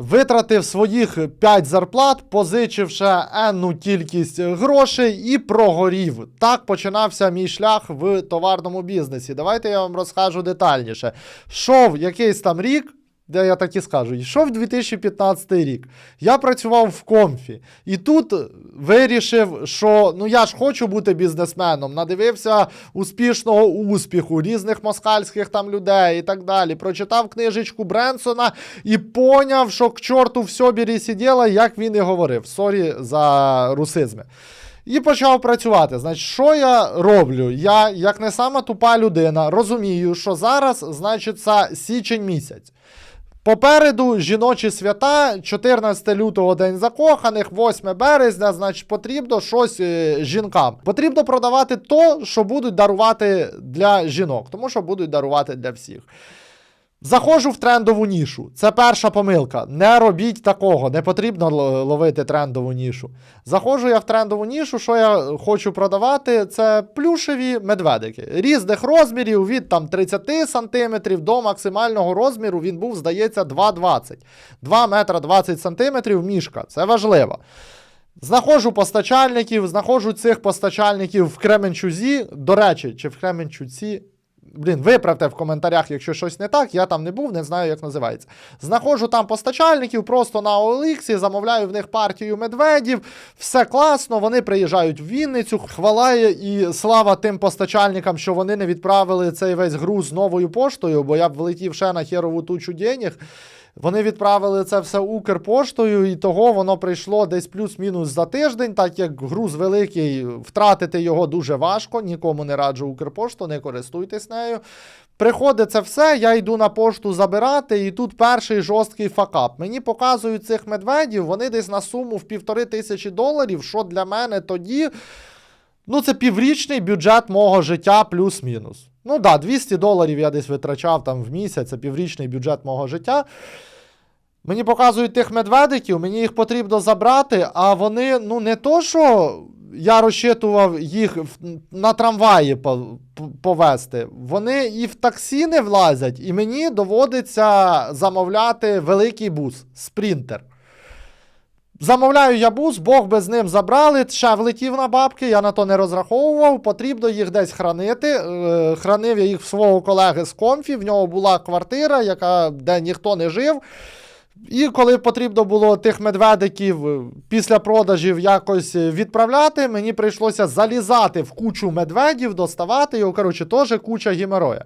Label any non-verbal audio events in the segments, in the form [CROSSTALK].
Витратив своїх 5 зарплат, позичивши енну кількість грошей і прогорів. Так починався мій шлях в товарному бізнесі. Давайте я вам розкажу детальніше. Шов якийсь там рік. Де я так і скажу, йшов 2015 рік. Я працював в комфі. І тут вирішив, що ну я ж хочу бути бізнесменом. Надивився успішного успіху, різних москальських там людей і так далі. Прочитав книжечку Бренсона і поняв, що к чорту все бері сиділа, як він і говорив. Сорі за русизми. І почав працювати. Значить, що я роблю? Я, як не сама тупа людина, розумію, що зараз, значить, січень місяць. Попереду жіночі свята, 14 лютого День закоханих, 8 березня, значить, потрібно щось е, жінкам. Потрібно продавати то, що будуть дарувати для жінок, тому що будуть дарувати для всіх. Заходжу в трендову нішу. Це перша помилка. Не робіть такого, не потрібно ловити трендову нішу. Заходжу я в трендову нішу, що я хочу продавати, це плюшеві медведики. Різних розмірів від там 30 см до максимального розміру він був, здається, 2,20. 2 метра 20 см мішка. Це важливо. Знаходжу постачальників, знаходжу цих постачальників в Кременчузі. До речі, чи в Кременчуці. Блін, виправте в коментарях, якщо щось не так, я там не був, не знаю, як називається. Знаходжу там постачальників просто на OLX, замовляю в них партію медведів, все класно, вони приїжджають в Вінницю. Хвала і слава тим постачальникам, що вони не відправили цей весь груз новою поштою, бо я б влетів ще на херову тучу денег. Вони відправили це все Укрпоштою, і того воно прийшло десь плюс-мінус за тиждень, так як груз великий, втратити його дуже важко. Нікому не раджу Укрпошту, не користуйтесь нею. Приходить це все, я йду на пошту забирати, і тут перший жорсткий факап. Мені показують цих медведів, вони десь на суму в півтори тисячі доларів, що для мене тоді. Ну, це піврічний бюджет мого життя плюс-мінус. Ну да, 200 доларів я десь витрачав там в місяць, це піврічний бюджет мого життя. Мені показують тих медведиків, мені їх потрібно забрати, а вони, ну, не то, що я розчитував їх на трамваї повезти. Вони і в таксі не влазять, і мені доводиться замовляти великий бус, спринтер. Замовляю я бус, Бог би з ним забрали, ще влетів на бабки, я на то не розраховував, потрібно їх десь хранити. Е, хранив я їх в свого колеги з комфі, в нього була квартира, яка, де ніхто не жив. І коли потрібно було тих медведиків е, після продажів якось е, відправляти, мені прийшлося залізати в кучу медведів, доставати його. Коротше, теж куча геморроя.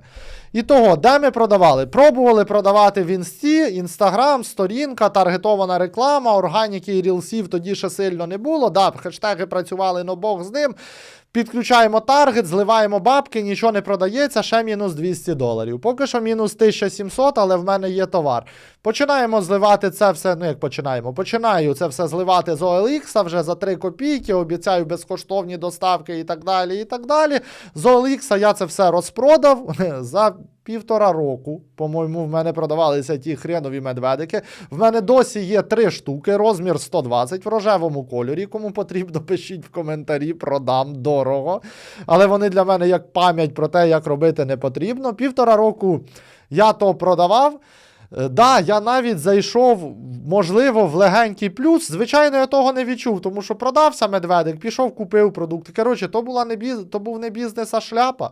І того, де ми продавали? Пробували продавати в інсті, інстаграм, сторінка, таргетована реклама, органіки і рілсів тоді ще сильно не було. Да, хештеги працювали, но Бог з ним. Підключаємо таргет, зливаємо бабки, нічого не продається, ще мінус 200 доларів. Поки що мінус 1700, але в мене є товар. Починаємо зливати це все. Ну як починаємо? Починаю це все зливати з OLX вже за 3 копійки, обіцяю безкоштовні доставки і так далі. і так далі. З OLX я це все розпродав [LAUGHS] за півтора року. По-моєму, в мене продавалися ті хренові медведики. В мене досі є три штуки, розмір 120 в рожевому кольорі. Кому потрібно, пишіть в коментарі, продам дорого. Але вони для мене як пам'ять про те, як робити не потрібно. Півтора року я то продавав. Е, Да, я навіть зайшов, можливо, в легенький плюс. Звичайно, я того не відчув, тому що продався медведик, пішов, купив продукти. Коротше, то, була не біз... то був не бізнес, а шляпа.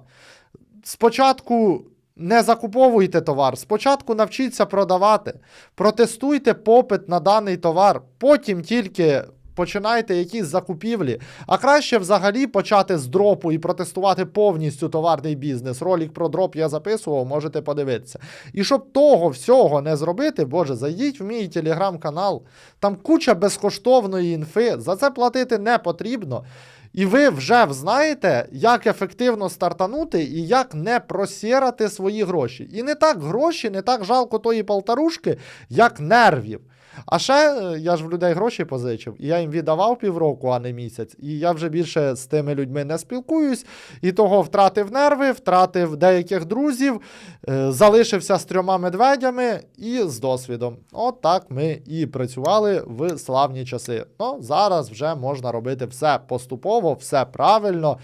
Спочатку не закуповуйте товар, спочатку навчіться продавати, протестуйте попит на даний товар, потім тільки. Починайте якісь закупівлі, а краще взагалі почати з дропу і протестувати повністю товарний бізнес. Ролик про дроп я записував, можете подивитися. І щоб того всього не зробити, боже, зайдіть в мій телеграм-канал. Там куча безкоштовної інфи. За це платити не потрібно. І ви вже знаєте, як ефективно стартанути і як не просірати свої гроші. І не так гроші, не так жалко тої полторушки, як нервів. А ще е, я ж в людей гроші позичив, і я їм віддавав півроку, а не місяць. І я вже більше з тими людьми не спілкуюсь. І того втратив нерви, втратив деяких друзів, е, залишився з трьома медведями і з досвідом. От так ми і працювали в славні часи. Ну, зараз вже можна робити все поступово, все правильно.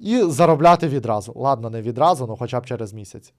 І заробляти відразу. Ладно, не відразу, ну хоча б через місяць.